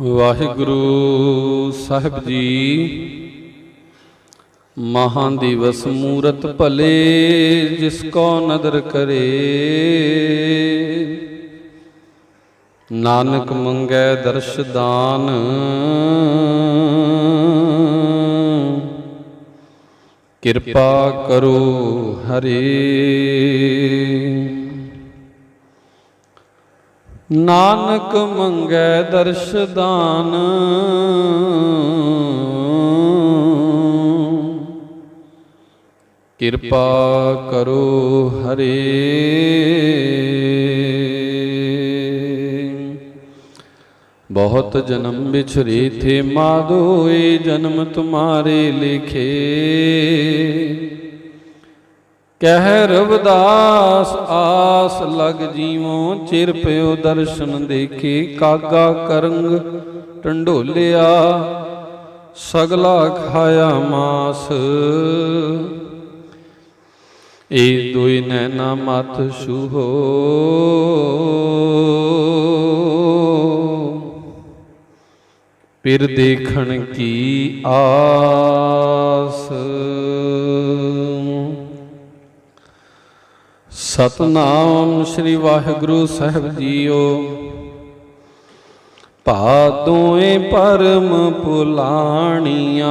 ਵਾਹਿਗੁਰੂ ਸਾਹਿਬ ਜੀ। ਮਹਾਂ ਦਿਵਸ ਮੂਰਤ ਭਲੇ, ਜਿਸ ਕੋ ਨਦਰ ਕਰੇ। ਨਾਨਕ ਮੰਗੈ ਦਰਸ਼ ਦਾਨ। ਕਿਰਪਾ ਕਰੋ ਹਰੇ। ਨਾਨਕ ਮੰਗੈ ਦਰਸ਼ ਦਾਨ। ਕਿਰਪਾ ਕਰੋ ਹਰੇ। ਬਹੁਤ ਜਨਮ ਵਿਛਰੇ ਥੇ ਮਾਧੋ ਜਨਮ ਤੁਮਾਰੇ ਲਿਖੇ। ਕਹਿ ਰਵਦਾਸ ਆਸ ਲਗ ਜੀਵੋ ਚਿਰ ਪਿਓ ਦਰਸ਼ਨ ਦੇਖੇ, ਕਾਗਾ ਕਰੰਗ ਟੰਡੋਲਿਆ, ਸਗਲਾ ਖਾਇਆ ਮਾਸ। ਏ ਦੁਇ ਨੈਣਾ ਮਤ ਸੁਹੋ ਪਿਰ ਦੇਖਣ ਕੀ ਆਸ। ਸਤਨਾਮ ਸ੍ਰੀ ਵਾਹਿਗੁਰੂ ਸਾਹਿਬ ਜੀਓ। ਭਾਦੋਏ ਪਰਮ ਪੁਲਾਣੀਆਂ,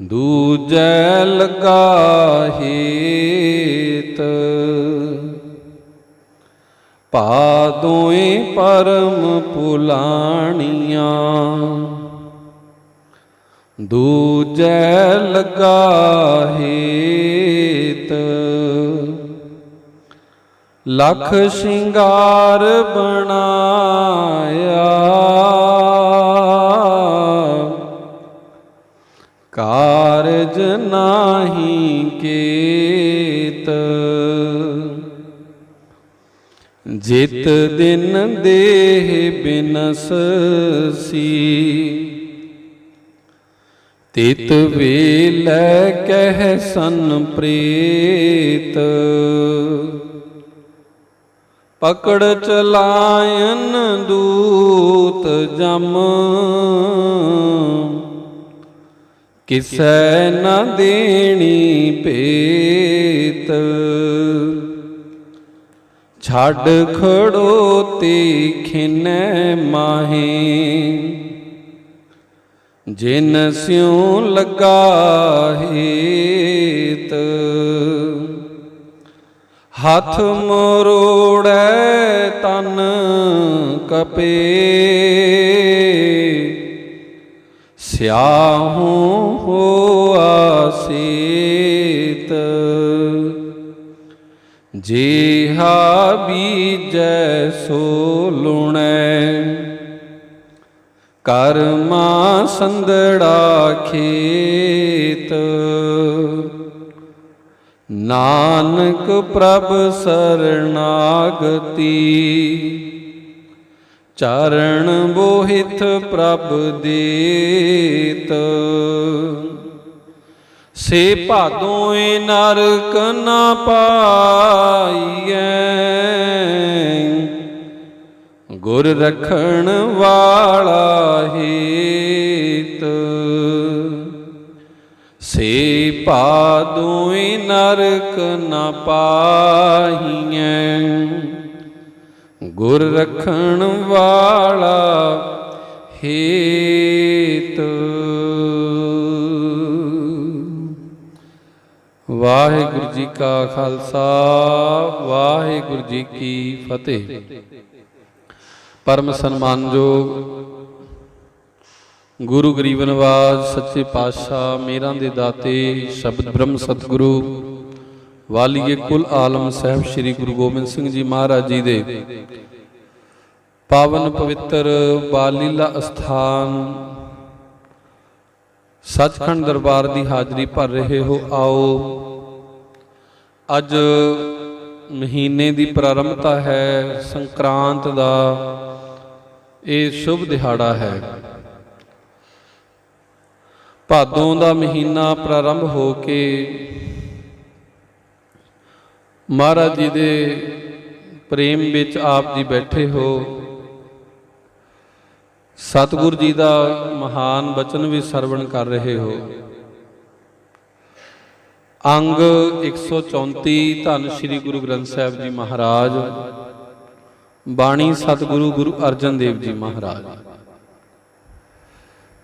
ਦੂਜੈ ਲਗਾ ਹੇਤ ਭਾਦੋਏ ਪਰਮ ਪੁਲਾਣੀਆਂ, ਦੂਜੈ ਲਗਾ ਹੇਤ ਲਖ ਸ਼ਿੰਗਾਰ ਬਣਾਇਆ। ਕਾਰਜ ਨਾਹੀ ਕੇਤ। ਜਿਤ ਦਿਨ ਦੇਹ ਬਿਨਸ ਤਿਤ ਵੇਲੇ ਕਹਿ ਸਨ ਪ੍ਰੇਤ। ਪਕੜ ਚਲਾਇਨ ਦੂਤ ਜਮ। ਕਿਸੈ ਨ ਦੇਣੀ ਭੇਤ। ਛੱਡ ਖੜੋ ਤੇ ਖਿਨੈ ਮਾਹੇ। ਜਿਨ ਸਿਉ ਲਗਾ ਹੇਤ ਹੱਥ ਮਰੋੜੈ ਤਨ ਕਪੇ, ਸਿਆਹੂ ਹੋ ਸੀਤ, ਜੀਹਾ ਬੀਜੈ ਸੋ ਲੁਣੈ। ਕਰਮਾ ਸੰਦੜਾ ਖੇਤ। ਨਾਨਕ ਪ੍ਰਭ ਸਰਣਾਗਤੀ। ਚਰਨ ਬੋਹਿਤ ਪ੍ਰਭ ਦੇਤ। ਸੇ ਭਾਦੋਏ ਨਰਕ ਨਾ ਪਾਈਐ। ਗੁਰ ਰਖਣ ਵਾਲਾ ਹੇਤ। ਸੇ ਪਾ ਪਾਦੋਏ ਨਰਕ ਨਾ ਪਾਹੀਐ। ਗੁਰ ਰਖਣ ਵਾਲਾ ਹੇਤ। ਵਾਹਿਗੁਰੂ ਜੀ ਕਾ ਖਾਲਸਾ, ਵਾਹਿਗੁਰੂ ਜੀ ਕੀ ਫਤਿਹ। ਪਰਮ ਸਨਮਾਨਯੋਗ ਗੁਰੂ ਗਰੀਬ ਨਿਵਾਜ, ਸੱਚੇ ਪਾਤਸ਼ਾਹ, ਮੇਰਾਂ ਦੇ ਦਾਤੇ, ਸ਼ਬਦ ਬ੍ਰਹਮ ਸਤਿਗੁਰੂ, ਵਾਲੀਏ ਕੁਲ ਆਲਮ ਸਾਹਿਬ ਸ੍ਰੀ ਗੁਰੂ ਗੋਬਿੰਦ ਸਿੰਘ ਜੀ ਮਹਾਰਾਜ ਜੀ ਦੇ। ਪਾਵਨ ਪਵਿੱਤਰ ਬਾਲੀਲਾ ਅਸਥਾਨ। ਸੱਚਖੰਡ ਦਰਬਾਰ ਦੀ ਹਾਜ਼ਰੀ ਭਰ ਰਹੇ ਹੋ, ਆਓ। ਅੱਜ ਮਹੀਨੇ ਦੀ ਪ੍ਰਾਰੰਭਤਾ ਹੈ, ਸੰਕਰਾਂਤ ਦਾ। ਇਹ ਸ਼ੁਭ ਦਿਹਾੜਾ ਹੈ। ਭਾਦੋਂ ਦਾ ਮਹੀਨਾ ਪ੍ਰਾਰੰਭ ਹੋ ਕੇ ਮਹਾਰਾਜ ਜੀ ਦੇ ਪ੍ਰੇਮ ਵਿੱਚ ਆਪ ਜੀ ਬੈਠੇ ਹੋ। ਸਤਿਗੁਰ ਜੀ ਦਾ ਮਹਾਨ ਬਚਨ ਵੀ ਸਰਵਣ ਕਰ ਰਹੇ ਹੋ। ਅੰਗ 134 ਧੰਨ ਸ੍ਰੀ ਗੁਰੂ ਗ੍ਰੰਥ ਸਾਹਿਬ ਜੀ ਮਹਾਰਾਜ। ਬਾਣੀ ਸਤਿਗੁਰੂ ਗੁਰੂ ਅਰਜਨ ਦੇਵ ਜੀ ਮਹਾਰਾਜ।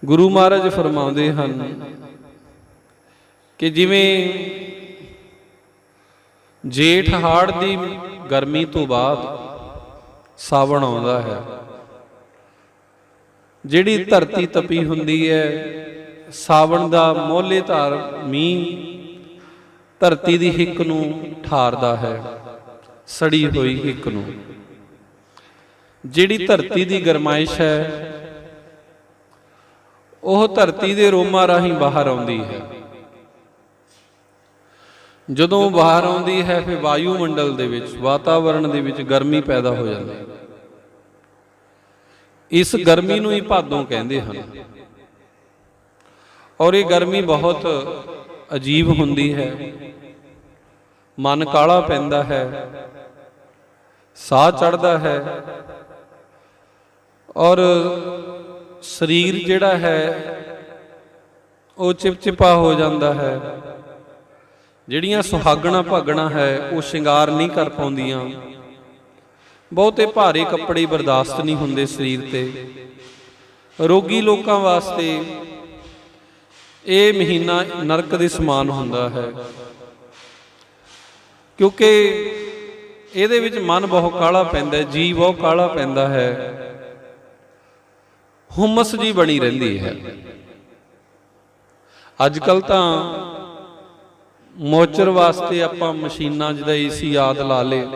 ਗੁਰੂ ਮਹਾਰਾਜ ਫਰਮਾਉਂਦੇ ਹਨ ਕਿ ਜਿਵੇਂ ਜੇਠ ਹਾੜ ਦੀ ਗਰਮੀ ਤੋਂ ਬਾਅਦ ਸਾਵਣ ਆਉਂਦਾ ਹੈ, ਜਿਹੜੀ ਧਰਤੀ ਤਪੀ ਹੁੰਦੀ ਹੈ, ਸਾਵਣ ਦਾ ਮੋਹਲੇ ਧਾਰ ਮੀਂਹ ਧਰਤੀ ਦੀ ਹਿੱਕ ਨੂੰ ਠਾਰਦਾ ਹੈ, ਸੜੀ ਹੋਈ ਹਿੱਕ ਨੂੰ। ਜਿਹੜੀ ਧਰਤੀ ਦੀ ਗਰਮਾਇਸ਼ ਹੈ ਉਹ ਧਰਤੀ ਦੇ ਰੋਮਾਂ ਰਾਹੀਂ ਬਾਹਰ ਆਉਂਦੀ ਹੈ। ਜਦੋਂ ਬਾਹਰ ਆਉਂਦੀ ਹੈ ਫਿਰ ਵਾਯੂਮੰਡਲ ਦੇ ਵਿੱਚ ਵਾਤਾਵਰਣ ਦੇ ਵਿੱਚ ਗਰਮੀ ਪੈਦਾ ਹੋ ਜਾਂਦੀ ਹੈ। ਇਸ ਗਰਮੀ ਨੂੰ ਹੀ ਭਾਦੋਂ ਕਹਿੰਦੇ ਹਨ। ਔਰ ਇਹ ਗਰਮੀ ਬਹੁਤ ਅਜੀਬ ਹੁੰਦੀ ਹੈ। ਮਨ ਕਾਲਾ ਪੈਂਦਾ ਹੈ। ਸਾਹ ਚੜਦਾ ਹੈ। ਔਰ ਸਰੀਰ ਜਿਹੜਾ ਹੈ, ਉਹ ਚਿਪਚਿਪਾ ਹੋ ਜਾਂਦਾ ਹੈ। ਜਿਹੜੀਆਂ ਸੁਹਾਗਣਾ ਭਾਗਣਾ ਹੈ, ਉਹ ਸ਼ਿੰਗਾਰ ਨਹੀਂ ਕਰ ਪਾਉਂਦੀਆਂ। ਬਹੁਤੇ ਭਾਰੇ ਕੱਪੜੇ ਬਰਦਾਸ਼ਤ ਨਹੀਂ ਹੁੰਦੇ ਸਰੀਰ ਤੇ। ਰੋਗੀ ਲੋਕਾਂ ਵਾਸਤੇ ਇਹ ਮਹੀਨਾ ਨਰਕ ਦੇ ਸਮਾਨ ਹੁੰਦਾ ਹੈ। ਕਿਉਂਕਿ ਇਹਦੇ ਵਿੱਚ ਮਨ ਬਹੁਤ ਕਾਲਾ ਪੈਂਦਾ ਹੈ ਜੀ ਬਹੁਤ ਕਾਲਾ ਪੈਂਦਾ ਹੈ। ਹੁਮਸ ਜੀ ਬਣੀ ਰਹਿੰਦੀ ਹੈ। ਅੱਜ ਕੱਲ ਤਾਂ ਮੋਚਰ ਵਾਸਤੇ ਆਪਾਂ ਮਸ਼ੀਨਾਂ ਜਿਹਦਾ ਏਸੀ ਯਾਦ ਲਾ ਲੇ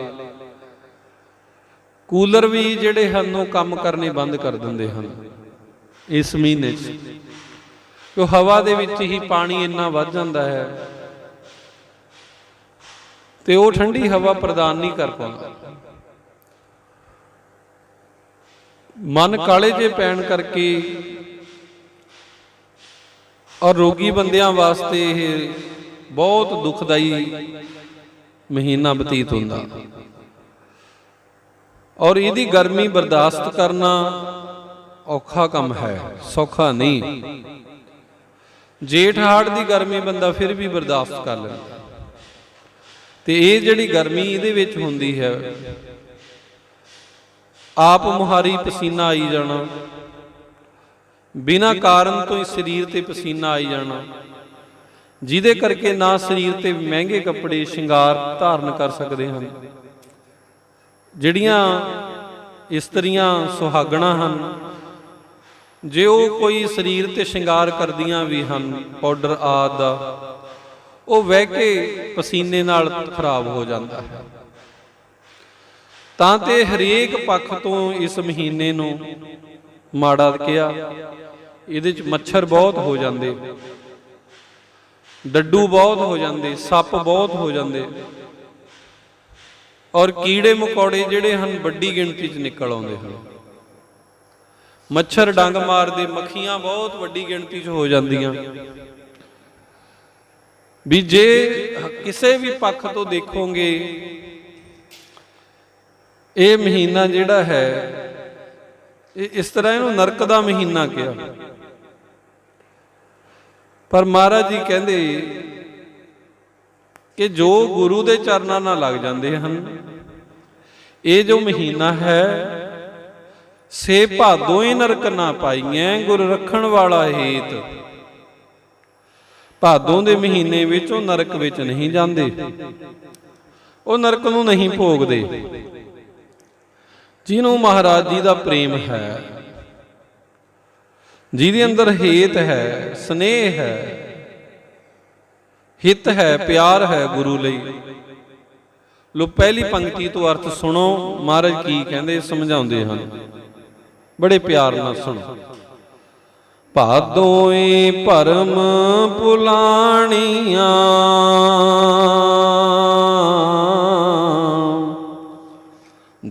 ਕੂਲਰ ਵੀ ਜਿਹੜੇ ਹਨ, ਉਹ ਕੰਮ ਕਰਨੇ ਬੰਦ ਕਰ ਦਿੰਦੇ ਹਨ ਇਸ ਮਹੀਨੇ 'ਚ। ਕਿ ਹਵਾ ਦੇ ਵਿੱਚ ਹੀ ਪਾਣੀ ਇੰਨਾ ਵੱਧ ਜਾਂਦਾ ਹੈ ਤੇ ਉਹ ਠੰਡੀ ਹਵਾ ਪ੍ਰਦਾਨ ਨਹੀਂ ਕਰ ਪਾਉਂਦਾ। ਮਨ ਕਾਲੇ ਜੇ ਪੈਣ ਕਰਕੇ ਔਰ ਰੋਗੀ ਬੰਦਿਆਂ ਵਾਸਤੇ ਇਹ ਬਹੁਤ ਦੁਖਦਾਈ ਮਹੀਨਾ ਬਤੀਤ ਹੁੰਦਾ। ਔਰ ਇਹਦੀ ਗਰਮੀ ਬਰਦਾਸ਼ਤ ਕਰਨਾ ਔਖਾ ਕੰਮ ਹੈ, ਸੌਖਾ ਨਹੀਂ। ਜੇਠ ਹਾੜ ਦੀ ਗਰਮੀ ਬੰਦਾ ਫਿਰ ਵੀ ਬਰਦਾਸ਼ਤ ਕਰ ਲੈਂਦਾ। ਤੇ ਇਹ ਜਿਹੜੀ ਗਰਮੀ ਇਹਦੇ ਵਿੱਚ ਹੁੰਦੀ ਹੈ ਆਪ ਮੁਹਾਰੀ ਪਸੀਨਾ ਆਈ ਜਾਣਾ। ਬਿਨਾ ਕਾਰਨ ਤੋਂ ਹੀ ਸਰੀਰ ਤੇ ਪਸੀਨਾ ਆਈ ਜਾਣਾ। ਜਿਹਦੇ ਕਰਕੇ ਨਾ ਸਰੀਰ ਤੇ ਮਹਿੰਗੇ ਕੱਪੜੇ, ਸ਼ਿੰਗਾਰ ਧਾਰਨ ਕਰ ਸਕਦੇ ਹਨ। ਜਿਹੜੀਆਂ ਇਸਤਰੀਆਂ ਸੁਹਾਗਣਾ ਹਨ, ਜੇ ਉਹ ਕੋਈ ਸਰੀਰ ਤੇ ਸ਼ਿੰਗਾਰ ਕਰਦੀਆਂ ਵੀ ਹਨ, ਪਾਊਡਰ ਆਦ ਦਾ, ਉਹ ਵਹਿ ਕੇ ਪਸੀਨੇ ਨਾਲ ਖਰਾਬ ਹੋ ਜਾਂਦਾ ਹੈ। ਤਾਂ ਤੇ ਹਰੇਕ ਪੱਖ ਤੋਂ ਇਸ ਮਹੀਨੇ ਨੂੰ ਮਾੜਾ ਕਿਹਾ। ਇਹਦੇ ਚ ਮੱਛਰ ਬਹੁਤ ਹੋ ਜਾਂਦੇ। ਡੱਡੂ ਬਹੁਤ ਹੋ ਜਾਂਦੇ, ਸੱਪ ਬਹੁਤ ਹੋ ਜਾਂਦੇ। ਔਰ ਕੀੜੇ ਮਕੌੜੇ ਜਿਹੜੇ ਹਨ, ਵੱਡੀ ਗਿਣਤੀ 'ਚ ਨਿਕਲ ਆਉਂਦੇ ਹਨ। ਮੱਛਰ ਡੰਗ ਮਾਰਦੇ, ਮੱਖੀਆਂ ਬਹੁਤ ਵੱਡੀ ਗਿਣਤੀ 'ਚ ਹੋ ਜਾਂਦੀਆਂ। ਵੀ ਜੇ ਕਿਸੇ ਵੀ ਪੱਖ ਤੋਂ ਦੇਖੋਗੇ ਇਹ ਮਹੀਨਾ ਜਿਹੜਾ ਹੈ, ਇਹ ਇਸ ਤਰ੍ਹਾਂ ਇਹਨੂੰ ਨਰਕ ਦਾ ਮਹੀਨਾ ਕਿਹਾ। ਪਰ ਮਹਾਰਾਜ ਜੀ ਕਹਿੰਦੇ ਕਿ ਜੋ ਗੁਰੂ ਦੇ ਚਰਨਾਂ ਨਾਲ ਲੱਗ ਜਾਂਦੇ ਹਨ, ਇਹ ਜੋ ਮਹੀਨਾ ਹੈ, ਸੇ ਭਾਦੋ ਹੀ ਨਰਕ ਨਾ ਪਾਈਐ, ਗੁਰ ਰੱਖਣ ਵਾਲਾ ਹੇਤ। ਭਾਦੋਂ ਦੇ ਮਹੀਨੇ ਵਿੱਚ ਉਹ ਨਰਕ ਵਿੱਚ ਨਹੀਂ ਜਾਂਦੇ। ਉਹ ਨਰਕ ਨੂੰ ਨਹੀਂ ਭੋਗਦੇ। ਜਿਹਨੂੰ ਮਹਾਰਾਜ ਜੀ ਦਾ ਪ੍ਰੇਮ ਹੈ, ਜਿਹਦੇ ਅੰਦਰ ਹੇਤ ਹੈ, ਸਨੇਹ ਹੈ, ਹਿੱਤ ਹੈ, ਪਿਆਰ ਹੈ ਗੁਰੂ ਲਈ। ਲੋ, ਪਹਿਲੀ ਪੰਕਤੀ ਤੋਂ ਅਰਥ ਸੁਣੋ, ਮਹਾਰਾਜ ਕੀ ਕਹਿੰਦੇ, ਸਮਝਾਉਂਦੇ ਹਨ। ਬੜੇ ਪਿਆਰ ਨਾਲ ਸੁਣੋ। ਭਾਦੋਏ ਭਰਮ ਪੁਲਾਣੀਆਂ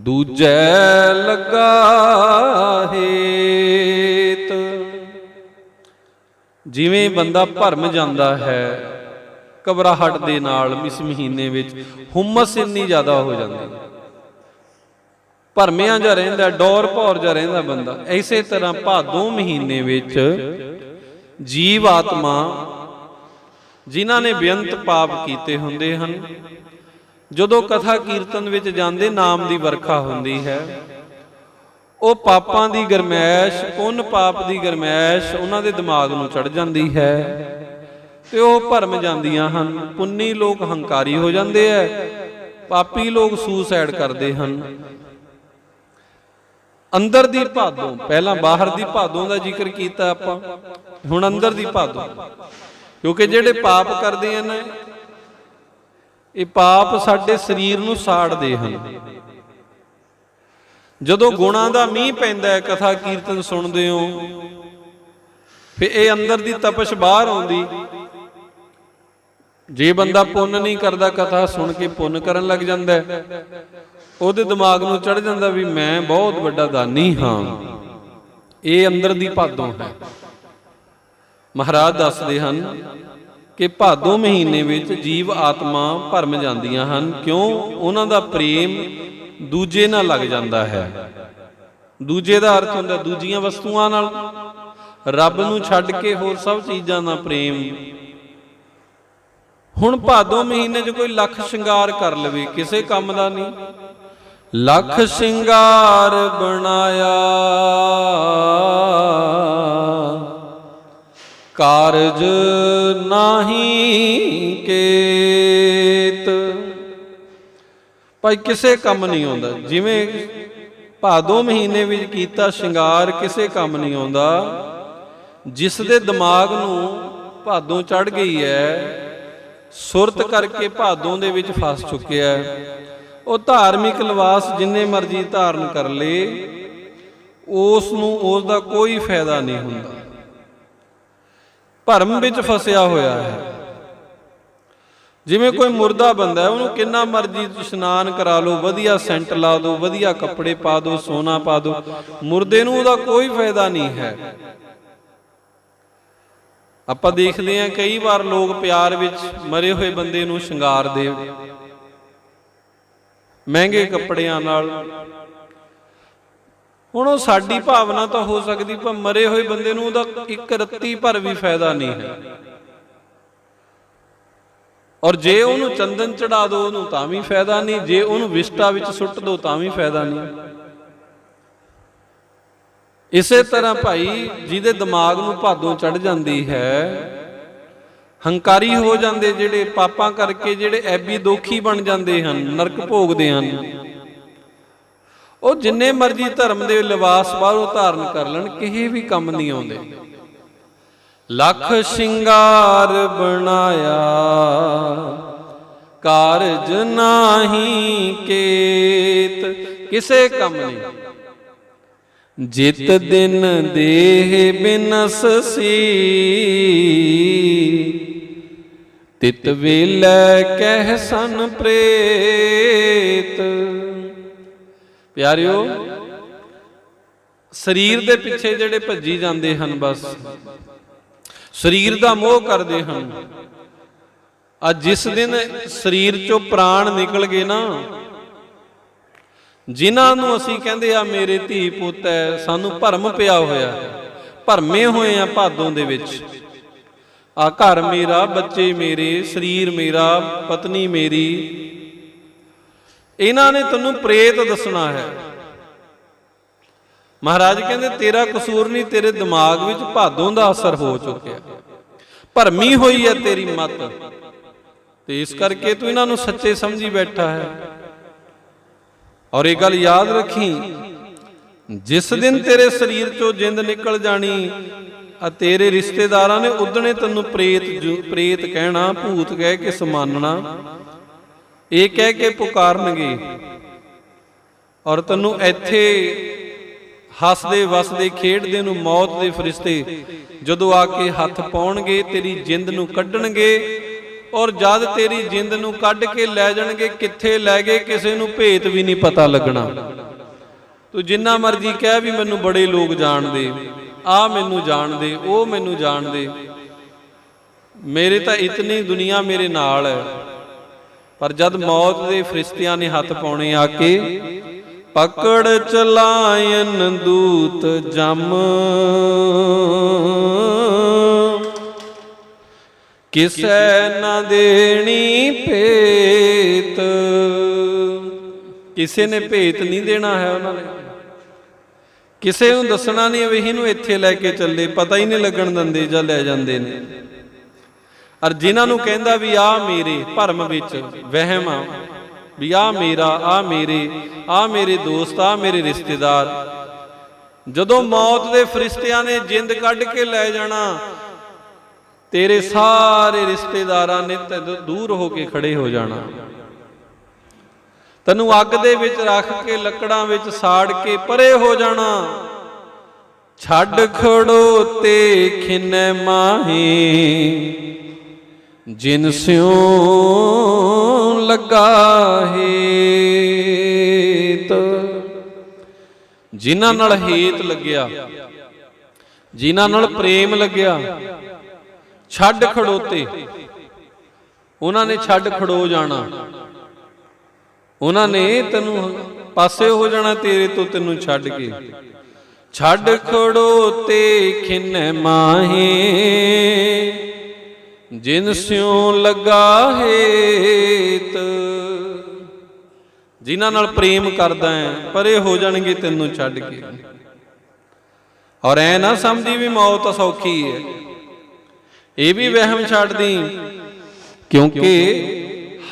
ਦੂਜੈ ਲੱਗਾ ਹੇਤ ਜਿਵੇਂ ਬੰਦਾ ਭਰਮ ਜਾਂਦਾ ਹੈ, ਘਬਰਾਹਟ ਦੇ ਨਾਲ ਇਸ ਮਹੀਨੇ ਵਿੱਚ ਹੁਮਸ ਇੰਨੀ ਜ਼ਿਆਦਾ ਹੋ ਜਾਂਦੀ। ਹੈ ਭਰਮਿਆਂ ਜਾ ਰਹਿੰਦਾ, ਡੌਰ ਭੌਰ ਜਾ ਰਹਿੰਦਾ ਬੰਦਾ ਐਸੇ ਤਰ੍ਹਾਂ ਭਾਦੋਂ ਮਹੀਨੇ ਵਿੱਚ ਜੀਵ ਆਤਮਾ, ਜਿਨ੍ਹਾਂ ਨੇ ਬੇਅੰਤ ਪਾਪ ਕੀਤੇ ਹੁੰਦੇ ਹਨ ਜਦੋਂ ਕਥਾ ਕੀਰਤਨ ਵਿੱਚ ਜਾਂਦੇ, ਨਾਮ ਦੀ ਵਰਖਾ ਹੁੰਦੀ ਹੈ। ਉਹ ਪਾਪਾਂ ਦੀ ਗਰਮੈਸ਼, ਪੁੰਨ ਪਾਪ ਦੀ ਗਰਮੈਸ਼, ਉਹਨਾਂ ਦੇ ਦਿਮਾਗ ਨੂੰ ਚੜ ਜਾਂਦੀ ਹੈ ਤੇ ਉਹ ਭਰਮ ਜਾਂਦੀਆਂ ਹਨ। ਪੁੰਨੀ ਲੋਕ ਹੰਕਾਰੀ ਹੋ ਜਾਂਦੇ ਐ, ਪਾਪੀ ਲੋਕ ਸੁਸਾਈਡ ਕਰਦੇ ਹਨ। ਅੰਦਰ ਦੀ ਭਾਦੋਂ, ਪਹਿਲਾਂ ਬਾਹਰ ਦੀ ਭਾਦੋਂ ਦਾ ਜ਼ਿਕਰ ਕੀਤਾ ਆਪਾਂ, ਹੁਣ ਅੰਦਰ ਦੀ ਭਾਦੋਂ। ਕਿਉਂਕਿ ਜਿਹੜੇ ਪਾਪ ਕਰਦੇ ਹਨ ਇਹ ਪਾਪ ਸਾਡੇ ਸਰੀਰ ਨੂੰ ਸਾੜਦੇ ਹਨ। ਜਦੋਂ ਗੁਣਾਂ ਦਾ ਮੀਂਹ ਪੈਂਦਾ ਹੈ, ਕਥਾ ਕੀਰਤਨ ਸੁਣਦੇ ਹੋ ਫੇ ਇਹ ਅੰਦਰ ਦੀ ਤਪਸ਼ ਬਾਹਰ ਆਉਂਦੀ। ਜੇ ਬੰਦਾ ਪੁੰਨ ਨਹੀਂ ਕਰਦਾ, ਕਥਾ ਸੁਣ ਕੇ ਪੁੰਨ ਕਰਨ ਲੱਗ ਜਾਂਦਾ ਉਹਦੇ ਦਿਮਾਗ ਨੂੰ ਚੜ ਜਾਂਦਾ ਵੀ ਮੈਂ ਬਹੁਤ ਵੱਡਾ ਦਾਨੀ ਹਾਂ। ਇਹ ਅੰਦਰ ਦੀ ਭਾਦੋਂ ਹੈ। ਮਹਾਰਾਜ ਦੱਸਦੇ ਹਨ ਕਿ ਭਾਦੋ ਮਹੀਨੇ ਵਿੱਚ ਜੀਵ ਆਤਮਾ ਭਰਮ ਜਾਂਦੀਆਂ ਹਨ, ਕਿਉਂ? ਉਹਨਾਂ ਦਾ ਪ੍ਰੇਮ ਦੂਜੇ ਨਾਲ ਲੱਗ ਜਾਂਦਾ ਹੈ। ਦੂਜੇ ਦਾ ਅਰਥ ਹੁੰਦਾ ਦੂਜੀਆਂ ਵਸਤੂਆਂ ਨਾਲ। ਰੱਬ ਨੂੰ ਛੱਡ ਕੇ ਹੋਰ ਸਭ ਚੀਜ਼ਾਂ ਦਾ ਪ੍ਰੇਮ। ਹੁਣ ਭਾਦੋ ਮਹੀਨੇ 'ਚ ਕੋਈ ਲੱਖ ਸ਼ਿੰਗਾਰ ਕਰ ਲਵੇ, ਕਿਸੇ ਕੰਮ ਦਾ ਨਹੀਂ। ਲੱਖ ਸ਼ਿੰਗਾਰ ਬਣਾਇਆ। ਕਾਰਜ ਨਾਹੀ ਕੇਤ। ਭਾਈ, ਕਿਸੇ ਕੰਮ ਨਹੀਂ ਆਉਂਦਾ। ਜਿਵੇਂ ਭਾਦੋ ਮਹੀਨੇ ਵਿੱਚ ਕੀਤਾ ਸ਼ਿੰਗਾਰ, ਕਿਸੇ ਕੰਮ ਨਹੀਂ ਆਉਂਦਾ। ਜਿਸ ਦੇ ਦਿਮਾਗ ਨੂੰ ਭਾਦੋਂ ਚੜ ਗਈ ਹੈ ਸੁਰਤ ਕਰਕੇ ਭਾਦੋਂ ਦੇ ਵਿੱਚ ਫਸ ਚੁੱਕਿਆ ਹੈ ਉਹ ਧਾਰਮਿਕ ਲਿਬਾਸ ਜਿੰਨੇ ਮਰਜ਼ੀ ਧਾਰਨ ਕਰ ਲੇ, ਉਸ ਨੂੰ, ਉਸ ਦਾ ਕੋਈ ਫਾਇਦਾ ਨਹੀਂ ਹੁੰਦਾ। ਭਰਮ ਵਿੱਚ ਫਸਿਆ ਹੋਇਆ ਹੈ। ਜਿਵੇਂ ਕੋਈ ਮੁਰਦਾ ਬੰਦਾ ਹੈ, ਉਹਨੂੰ ਕਿੰਨਾ ਮਰਜ਼ੀ ਇਸ਼ਨਾਨ ਕਰਾ ਲਓ, ਵਧੀਆ ਸੈਂਟ ਲਾ ਦਿਓ ਵਧੀਆ ਕੱਪੜੇ ਪਾ ਦਿਓ ਸੋਨਾ ਪਾ ਦਿਓ ਮੁਰਦੇ ਨੂੰ ਉਹਦਾ ਕੋਈ ਫਾਇਦਾ ਨਹੀਂ ਹੈ। ਆਪਾਂ ਦੇਖਦੇ ਹਾਂ ਕਈ ਵਾਰ ਲੋਕ ਪਿਆਰ ਵਿੱਚ ਮਰੇ ਹੋਏ ਬੰਦੇ ਨੂੰ ਸ਼ਿੰਗਾਰਦੇ ਮਹਿੰਗੇ ਕੱਪੜਿਆਂ ਨਾਲ ਹੁਣ ਉਹ ਸਾਡੀ ਭਾਵਨਾ ਤਾਂ ਹੋ ਸਕਦੀ, ਪਰ ਮਰੇ ਹੋਏ ਬੰਦੇ ਨੂੰ ਉਹਦਾ ਇੱਕ ਰੱਤੀ ਭਰ ਵੀ ਫਾਇਦਾ ਨਹੀਂ ਹੈ। ਔਰ ਜੇ ਉਹਨੂੰ ਚੰਦਨ ਚੜਾ ਦੋ, ਉਹਨੂੰ ਤਾਂ ਵੀ ਫਾਇਦਾ ਨਹੀਂ, ਜੇ ਉਹਨੂੰ ਵਿਸ਼ਟਾ ਵਿੱਚ ਸੁੱਟ ਦੋ, ਤਾਂ ਵੀ ਫਾਇਦਾ ਨਹੀਂ। ਇਸੇ ਤਰ੍ਹਾਂ ਭਾਈ, ਜਿਹਦੇ ਦਿਮਾਗ ਨੂੰ ਭਾਦੋਂ ਚੜ ਜਾਂਦੀ ਹੈ, ਹੰਕਾਰੀ ਹੋ ਜਾਂਦੇ ਜਿਹੜੇ ਪਾਪਾਂ ਕਰਕੇ ਜਿਹੜੇ ਐਬੀ ਦੋਖੀ ਬਣ ਜਾਂਦੇ ਹਨ, ਨਰਕ ਭੋਗਦੇ ਹਨ। ਉਹ ਜਿੰਨੇ ਮਰਜ਼ੀ ਧਰਮ ਦੇ ਲਿਬਾਸ ਬਾਹਰੋਂ ਧਾਰਨ ਕਰ ਲੈਣ, ਕਿਸੇ ਵੀ ਕੰਮ ਨਹੀਂ ਆਉਂਦੇ। ਲੱਖ ਸ਼ਿੰਗਾਰ ਬਣਾਇਆ, ਕਾਰਜ ਨਾਹੀ ਕੇਤ, ਕਿਸੇ ਕੰਮ ਨਹੀਂ। ਜਿਤ ਦਿਨ ਦੇਹ ਬਿਨਸਸੀ ਤਿਤ ਵੇਲੇ ਕਹਿ ਸਨ ਪ੍ਰੇਤ। ਪਿਆਰਿਓ, ਸਰੀਰ ਦੇ ਪਿੱਛੇ ਜਿਹੜੇ ਭੱਜੀ ਜਾਂਦੇ ਹਨ ਬਸ, ਸਰੀਰ ਦਾ ਮੋਹ ਕਰਦੇ ਹਨ। ਅੱਜ ਜਿਸ ਦਿਨ ਸਰੀਰ ਚੋਂ ਪ੍ਰਾਣ ਨਿਕਲ ਗਏ ਨਾ, ਜਿਨ੍ਹਾਂ ਨੂੰ ਅਸੀਂ ਕਹਿੰਦੇ ਆ, ਮੇਰੇ ਧੀ ਪੁੱਤ ਹੈ ਸਾਨੂੰ ਭਰਮ ਪਿਆ ਹੋਇਆ ਹੈ ਭਰਮੇ ਹੋਏ ਆ ਭਾਦੋਂ ਦੇ ਵਿੱਚ। ਆ ਘਰ ਮੇਰਾ, ਬੱਚੇ ਮੇਰੇ, ਸਰੀਰ ਮੇਰਾ, ਪਤਨੀ ਮੇਰੀ ਇਹਨਾਂ ਨੇ ਤੈਨੂੰ ਪ੍ਰੇਤ ਦੱਸਣਾ ਹੈ। ਮਹਾਰਾਜ ਕਹਿੰਦੇ, ਤੇਰਾ ਕਸੂਰ ਨਹੀਂ, ਤੇਰੇ ਦਿਮਾਗ ਵਿੱਚ ਭਾਦੋਂ ਦਾ ਅਸਰ ਹੋ ਚੁੱਕਿਆ। ਭਰਮੀ ਹੋਈ ਹੈ ਤੇਰੀ ਮਤ। ਤੇ ਇਸ ਕਰਕੇ ਤੂੰ ਇਹਨਾਂ ਨੂੰ ਸੱਚੇ ਸਮਝੀ ਬੈਠਾ ਹੈ। ਔਰ ਇਹ ਗੱਲ ਯਾਦ ਰੱਖੀ, ਜਿਸ ਦਿਨ ਤੇਰੇ ਸਰੀਰ ਚੋਂ ਜਿੰਦ ਨਿਕਲ ਜਾਣੀ ਆ ਤੇਰੇ ਰਿਸ਼ਤੇਦਾਰਾਂ ਨੇ ਉਦਣੇ ਤੈਨੂੰ ਪ੍ਰੇਤ ਪ੍ਰੇਤ ਕਹਿਣਾ, ਭੂਤ ਕਹਿ ਕੇ ਸਮਾਨਣਾ। ਇਹ ਕਹਿ ਕੇ ਪੁਕਾਰਨਗੇ, ਔਰ ਤੈਨੂੰ ਇੱਥੇ ਹੱਸਦੇ ਵਸਦੇ ਖੇਡਦੇ ਨੂੰ ਮੌਤ ਦੇ ਫਰਿਸ਼ਤੇ ਜਦੋਂ ਆ ਕੇ ਹੱਥ ਪਾਉਣਗੇ, ਤੇਰੀ ਜਿੰਦ ਨੂੰ ਕੱਢਣਗੇ, ਔਰ ਜਦ ਤੇਰੀ ਜਿੰਦ ਨੂੰ ਕੱਢ ਕੇ ਲੈ ਜਾਣਗੇ, ਕਿੱਥੇ ਲੈ ਗਏ, ਕਿਸੇ ਨੂੰ ਭੇਤ ਵੀ ਨਹੀਂ ਪਤਾ ਲੱਗਣਾ। ਤੂੰ ਜਿੰਨਾ ਮਰਜ਼ੀ ਕਹਿ ਵੀ ਮੈਨੂੰ ਬੜੇ ਲੋਕ ਜਾਣਦੇ ਆ ਮੈਨੂੰ ਜਾਣਦੇ, ਉਹ ਮੈਨੂੰ ਜਾਣਦੇ। ਮੇਰੇ ਤਾਂ ਇਤਨੀ ਦੁਨੀਆ ਮੇਰੇ ਨਾਲ ਹੈ। ਪਰ ਜਦ ਮੌਤ ਦੇ ਫਰਿਸ਼ਤਿਆਂ ਨੇ ਹੱਥ ਪਾਉਣੇ ਆ ਕੇ, ਪਕੜ ਚਲਾਇਨ ਦੂਤ ਜਮ। ਕਿਸੈ ਨਾ ਦੇਣੀ ਭੇਤ। ਕਿਸੇ ਨੇ ਭੇਤ ਨਹੀਂ ਦੇਣਾ ਹੈ ਉਹਨਾਂ ਨੇ। ਕਿਸੇ ਨੂੰ ਦੱਸਣਾ ਨਹੀਂ ਵੀ ਇਹਨੂੰ ਇੱਥੇ ਲੈ ਕੇ ਚੱਲੇ, ਪਤਾ ਹੀ ਨਹੀਂ ਲੱਗਣ ਦਿੰਦੇ ਜਾਂ ਲੈ ਜਾਂਦੇ ਨੇ। ਅਰ ਜਿਨ੍ਹਾਂ ਨੂੰ ਕਹਿੰਦਾ ਵੀ ਆ ਮੇਰੇ ਭਰਮ ਵਿੱਚ ਵਹਿਮ ਆ, ਵੀ ਆ ਮੇਰਾ, ਆ ਮੇਰੇ ਆ ਮੇਰੇ ਦੋਸਤ, ਆ ਮੇਰੇ ਰਿਸ਼ਤੇਦਾਰ, ਜਦੋਂ ਮੌਤ ਦੇ ਫਰਿਸ਼ਤਿਆਂ ਨੇ ਜਿੰਦ ਕੱਢ ਕੇ ਲੈ ਜਾਣਾ, ਤੇਰੇ ਸਾਰੇ ਰਿਸ਼ਤੇਦਾਰਾਂ ਨੇ ਤੈਨੂੰ ਦੂਰ ਹੋ ਕੇ ਖੜੇ ਹੋ ਜਾਣਾ। ਤੈਨੂੰ ਅੱਗ ਦੇ ਵਿੱਚ ਰੱਖ ਕੇ, ਲੱਕੜਾਂ ਵਿੱਚ ਸਾੜ ਕੇ ਪਰੇ ਹੋ ਜਾਣਾ। ਛੱਡ ਖੜੋ ਤੇ ਖਿਨ ਮਾਹੀ। ਜਿਨ ਸਿਉ ਲੱਗਾ ਹੇਤ ਜਿਨ੍ਹਾਂ ਨਾਲ ਹੇਤ ਲੱਗਿਆ ਜਿਨ੍ਹਾਂ ਨਾਲ ਪ੍ਰੇਮ ਲੱਗਿਆ ਛੱਡ ਖੜੋਤੇ। ਉਹਨਾਂ ਨੇ ਛੱਡ ਖੜੋ ਜਾਣਾ। ਉਹਨਾਂ ਨੇ ਤੈਨੂੰ ਪਾਸੇ ਹੋ ਜਾਣਾ ਤੇਰੇ ਤੋਂ ਤੈਨੂੰ ਛੱਡ ਕੇ। ਛੱਡ ਖੜੋ ਤੇ ਖਿਨ ਮਾਹੇ। ਜਿਨ ਸਿਉ ਲਗਾ ਹੇਤ, ਜਿਨ੍ਹਾਂ ਨਾਲ ਪ੍ਰੇਮ ਕਰਦਾ ਹੈ, ਪਰੇ ਹੋ ਜਾਣਗੇ ਤੈਨੂੰ ਛੱਡ ਕੇ। ਔਰ ਐ ਨਾ ਸਮਝੀ ਵੀ ਮੌਤ ਸੌਖੀ ਹੈ। ਇਹ ਵੀ ਵਹਿਮ ਛੱਡਦੀ, ਕਿਉਂਕਿ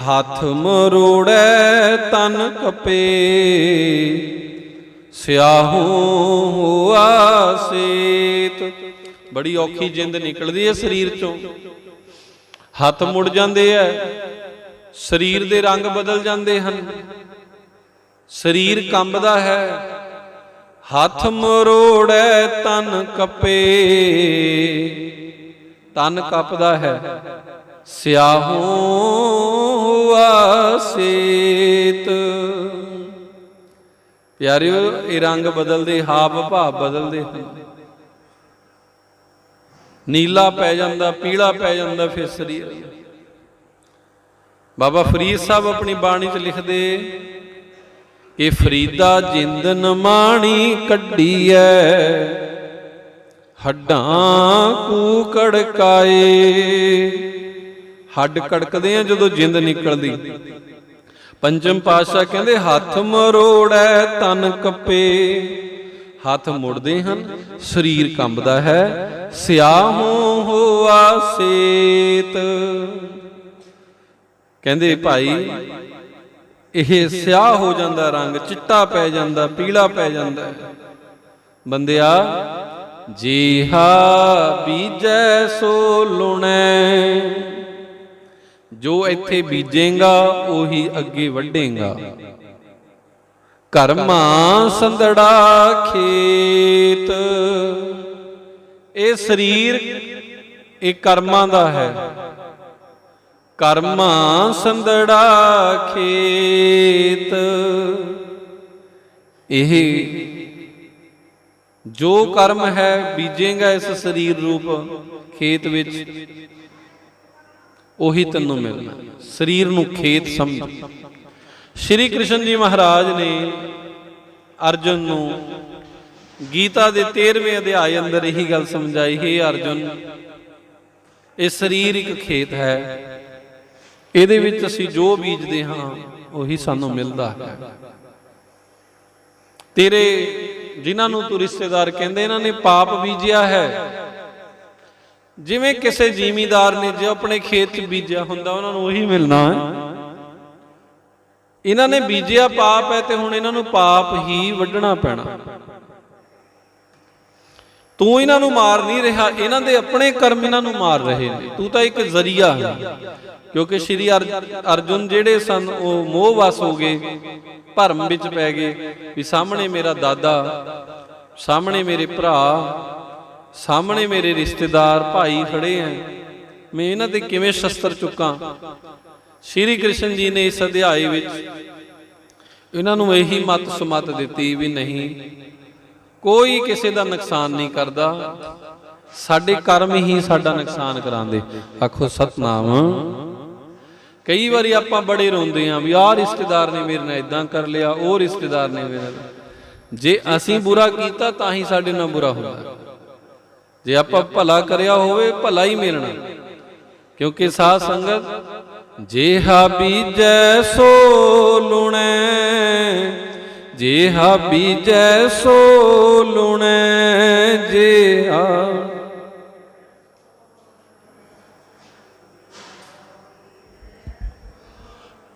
ਹੱਥ ਮਰੋੜੈ ਤਨ ਕਪੇ, ਸਿਆਹੂ ਹੋਆ ਸੇਤ। ਬੜੀ ਔਖੀ ਜਿੰਦ ਨਿਕਲਦੀ ਹੈ ਸਰੀਰ ਚੋਂ। ਹੱਥ ਮੁੜ ਜਾਂਦੇ ਐ ਸਰੀਰ ਦੇ ਰੰਗ ਬਦਲ ਜਾਂਦੇ ਹਨ। ਸਰੀਰ ਕੰਬਦਾ ਹੈ, ਹੱਥ ਮਰੋੜੈ ਤਨ ਕਪੇ। ਤਨ ਕੱਪਦਾ ਹੈ, ਸਿਆਹੂ ਆਸੇਤ। ਪਿਆਰਿਓ, ਇਹ ਰੰਗ ਬਦਲਦੇ ਹਾਵ ਭਾਵ ਬਦਲਦੇ ਹਨ। ਨੀਲਾ ਪੈ ਜਾਂਦਾ, ਪੀਲਾ ਪੈ ਜਾਂਦਾ, ਫਿਰ ਸਰੀਰ। ਬਾਬਾ ਫਰੀਦ ਸਾਹਿਬ ਆਪਣੀ ਬਾਣੀ 'ਚ ਲਿਖਦੇ ਕਿ ਫਰੀਦਾ ਜਿੰਦਨ ਮਾਣੀ ਕੱਢੀ ਐ ਹੱਡਾਂ ਕੂ ਕੜਕਾਏ। ਹੱਡ ਕੜਕਦੇ ਆ ਜਦੋਂ ਜਿੰਦ ਨਿਕਲਦੀ। ਪੰਚਮ ਪਾਤਸ਼ਾਹ ਕਹਿੰਦੇ, ਹੱਥ ਮਰੋੜੈ ਤਨ ਕੱਪੇ। ਹੱਥ ਮੁੜਦੇ ਹਨ, ਸਰੀਰ ਕੰਬਦਾ ਹੈ, ਸਿਆਹੋਂ ਹੋਆ ਸੇਤ। ਕਹਿੰਦੇ ਭਾਈ, ਇਹ ਸਿਆਹ ਹੋ ਜਾਂਦਾ ਰੰਗ, ਚਿੱਟਾ ਪੈ ਜਾਂਦਾ, ਪੀਲਾ ਪੈ ਜਾਂਦਾ। ਬੰਦਿਆ, ਜੀਹਾ ਬੀਜੈ ਸੋ ਲੁਣੈ। ਜੋ ਇੱਥੇ ਬੀਜੇਗਾ, ਉਹੀ ਅੱਗੇ ਵੱਢੇਗਾ। ਕਰਮਾ ਸੰਦੜਾ ਖੇਤ। ਇਹ ਸਰੀਰ ਇਹ ਕਰਮਾਂ ਦਾ ਹੈ। ਕਰਮਾ ਸੰਦੜਾ ਖੇਤ। ਇਹ ਜੋ ਕਰਮ ਹੈ, ਬੀਜੇਗਾ ਇਸ ਸਰੀਰ ਰੂਪ ਖੇਤ ਵਿੱਚ। ਉਹੀ ਤੈਨੂੰ ਮਿਲਣਾ। ਸਰੀਰ ਨੂੰ ਖੇਤ ਸਮਝ। ਸ਼੍ਰੀ ਕ੍ਰਿਸ਼ਨ ਜੀ ਮਹਾਰਾਜ ਨੇ ਅਰਜੁਨ ਨੂੰ ਗੀਤਾ ਦੇ 13ਵੇਂ ਅਧਿਆਇ ਅੰਦਰ ਇਹੀ ਗੱਲ ਸਮਝਾਈ, ਹੈ ਅਰਜੁਨ, ਇਹ ਸਰੀਰ ਇੱਕ ਖੇਤ ਹੈ। ਇਹਦੇ ਵਿੱਚ ਅਸੀਂ ਜੋ ਬੀਜਦੇ ਹਾਂ, ਉਹੀ ਸਾਨੂੰ ਮਿਲਦਾ ਹੈ। ਤੇਰੇ ਜਿਨ੍ਹਾਂ ਨੂੰ ਤੂੰ ਰਿਸ਼ਤੇਦਾਰ ਕਹਿੰਦੇ, ਇਹਨਾਂ ਨੇ ਪਾਪ ਬੀਜਿਆ ਹੈ। ਜਿਵੇਂ ਕਿਸੇ ਜ਼ਿਮੀਦਾਰ ਨੇ ਜੋ ਆਪਣੇ ਖੇਤ 'ਚ ਬੀਜਿਆ ਹੁੰਦਾ, ਉਹਨਾਂ ਨੂੰ ਉਹੀ ਮਿਲਣਾ ਹੈ। ਇਹਨਾਂ ਨੇ ਬੀਜਿਆ ਪਾਪ ਹੈ ਤੇ ਹੁਣ ਇਹਨਾਂ ਨੂੰ ਪਾਪ ਹੀ ਵੱਢਣਾ ਪੈਣਾ। ਤੂੰ ਇਹਨਾਂ ਨੂੰ ਮਾਰ ਨਹੀਂ ਰਿਹਾ, ਇਹਨਾਂ ਦੇ ਆਪਣੇ ਕਰਮ ਇਹਨਾਂ ਨੂੰ ਮਾਰ ਰਹੇ ਨੇ। ਤੂੰ ਤਾਂ ਇੱਕ ਜ਼ਰੀਆ ਹੈ, ਕਿਉਂਕਿ ਸ਼੍ਰੀ ਅਰਜੁਨ ਜਿਹੜੇ ਸਨ, ਉਹ ਮੋਹ ਵਸ ਹੋ ਗਏ, ਭਰਮ ਵਿੱਚ ਪੈ ਗਏ, ਵੀ ਸਾਹਮਣੇ ਮੇਰਾ ਦਾਦਾ, ਸਾਹਮਣੇ ਮੇਰੇ ਭਰਾ, ਸਾਹਮਣੇ ਮੇਰੇ ਰਿਸ਼ਤੇਦਾਰ, ਭਾਈ ਖੜੇ ਆ ਮੈਂ ਇਹਨਾਂ ਤੇ ਕਿਵੇਂ ਸ਼ਸਤਰ ਚੁੱਕਾਂ? ਸ਼੍ਰੀ ਕ੍ਰਿਸ਼ਨ ਜੀ ਨੇ ਇਸ ਅਧਿਆਏ ਵਿੱਚ ਇਹਨਾਂ ਨੂੰ ਇਹੀ ਮਤ ਸੁਮਤ ਦਿੱਤੀ ਵੀ ਨਹੀਂ, ਕੋਈ ਕਿਸੇ ਦਾ ਨੁਕਸਾਨ ਨਹੀਂ ਕਰਦਾ, ਸਾਡੇ ਕਰਮ ਹੀ ਸਾਡਾ ਨੁਕਸਾਨ ਕਰਾਉਂਦੇ। ਆਖੋ, ਸਤਨਾਮ। ਕਈ ਵਾਰੀ ਆਪਾਂ ਬੜੇ ਰੋਂਦੇ ਆਂ ਵੀ ਆਹ ਰਿਸ਼ਤੇਦਾਰ ਨੇ ਮੇਰੇ ਨਾਲ ਇਦਾਂ ਕਰ ਲਿਆ, ਉਹ ਰਿਸ਼ਤੇਦਾਰ ਨੇ ਮੇਰੇ ਨਾਲ। ਜੇ ਅਸੀਂ ਬੁਰਾ ਕੀਤਾ ਤਾਂ ਹੀ ਸਾਡੇ ਨਾਲ ਬੁਰਾ ਹੁੰਦਾ। ਜੇ ਆਪਾਂ ਭਲਾ ਕਰਿਆ ਹੋਵੇ, ਭਲਾ ਹੀ ਮਿਲਣਾ। ਕਿਉਂਕਿ ਸਾਧ ਸੰਗਤ ਜੇਹਾ ਬੀਜੈ ਸੋ ਲੁਣੈ ਜੇਹਾ ਬੀਜੈ ਸੋ ਲੁਣੈ ਜੇਹਾ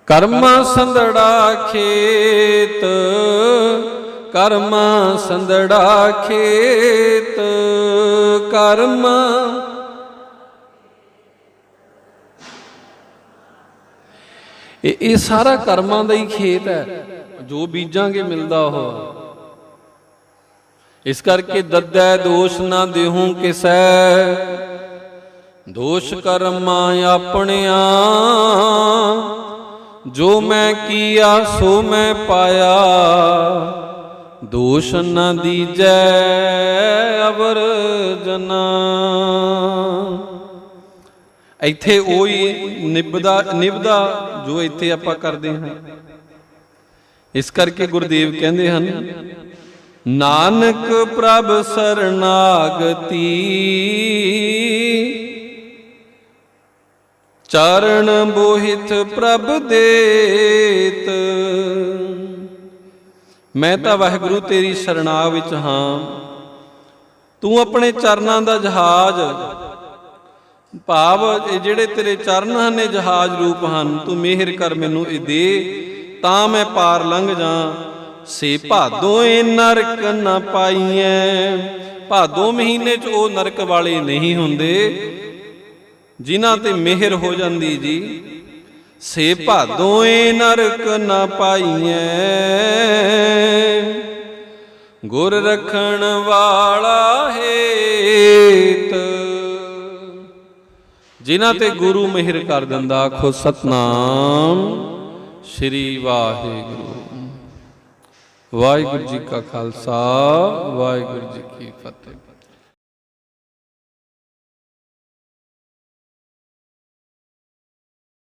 ਕਰਮ ਸੰਦੜਾ ਖੇਤ, ਕਰਮ ਸੰਦੜਾ ਖੇਤ, ਕਰਮ ਇਹ ਇਹ ਸਾਰਾ ਕਰਮਾਂ ਦਾ ਹੀ ਖੇਤ ਹੈ। ਜੋ ਬੀਜਾਂਗੇ ਮਿਲਦਾ ਉਹ। ਇਸ ਕਰਕੇ ਦੱਦੈ ਦੋਸ਼ ਨਾ ਦੇਹੂੰ ਕਿਸੈ। ਦੋਸ਼ ਕਰਮਾਂ ਆਪਣਿਆਂ। ਜੋ ਮੈਂ ਕੀਆ, ਸੋ ਮੈਂ ਪਾਇਆ। ਦੋਸ਼ ਨਾ ਦੀਜੈ ਅਵਰ ਜਨਾ। ਇੱਥੇ ਉਹੀ ਨਿਭਦਾ ਨਿਭਦਾ ਜੋ ਇੱਥੇ ਆਪਾਂ ਕਰਦੇ ਹਾਂ। ਇਸ ਕਰਕੇ ਗੁਰਦੇਵ ਕਹਿੰਦੇ ਹਨ, ਨਾਨਕ ਪ੍ਰਭ ਸਰਨਾਗਤੀ, ਚਰਨ ਬੋਹਿਤ ਪ੍ਰਭ ਦੇਤ। ਮੈਂ ਤਾਂ ਵਾਹਿਗੁਰੂ ਤੇਰੀ ਸ਼ਰਣਾ ਵਿੱਚ ਹਾਂ। ਤੂੰ ਆਪਣੇ ਚਰਨਾਂ ਦਾ ਜਹਾਜ਼ ਭਾਵ ਇਹ ਜਿਹੜੇ ਤੇਰੇ ਚਰਨ ਹਨ, ਇਹ ਜਹਾਜ਼ ਰੂਪ ਹਨ, ਤੂੰ ਮਿਹਰ ਕਰ ਮੈਨੂੰ ਇਹ ਦੇ, ਤਾਂ ਮੈਂ ਪਾਰ ਲੰਘ ਜਾ ਸੇ ਭਾਦੋਂ ਏ ਨਰਕ ਨਾ ਪਾਈਐ, ਭਾਦੋਂ ਮਹੀਨੇ ਚ ਉਹ ਨਰਕ ਵਾਲੇ ਨਹੀਂ ਹੁੰਦੇ, ਜਿਨ੍ਹਾਂ ਤੇ ਮਿਹਰ ਹੋ ਜਾਂਦੀ ਜੀ। ਸੇ ਭਾਦੋਂ ਏ ਨਰਕ ਨਾ ਪਾਈਐ, ਗੁਰ ਰਖਣ ਵਾਲਾ ਹੇਤ ਜਿਨ੍ਹਾਂ ਤੇ ਗੁਰੂ ਮਿਹਰ ਕਰ ਦਿੰਦਾ, ਆਖੋ ਸਤਨਾਮ ਸ੍ਰੀ ਵਾਹਿਗੁਰੂ। ਵਾਹਿਗੁਰੂ ਜੀ ਕਾ ਖਾਲਸਾ, ਵਾਹਿਗੁਰੂ ਜੀ ਕੀ ਫਤਿਹ।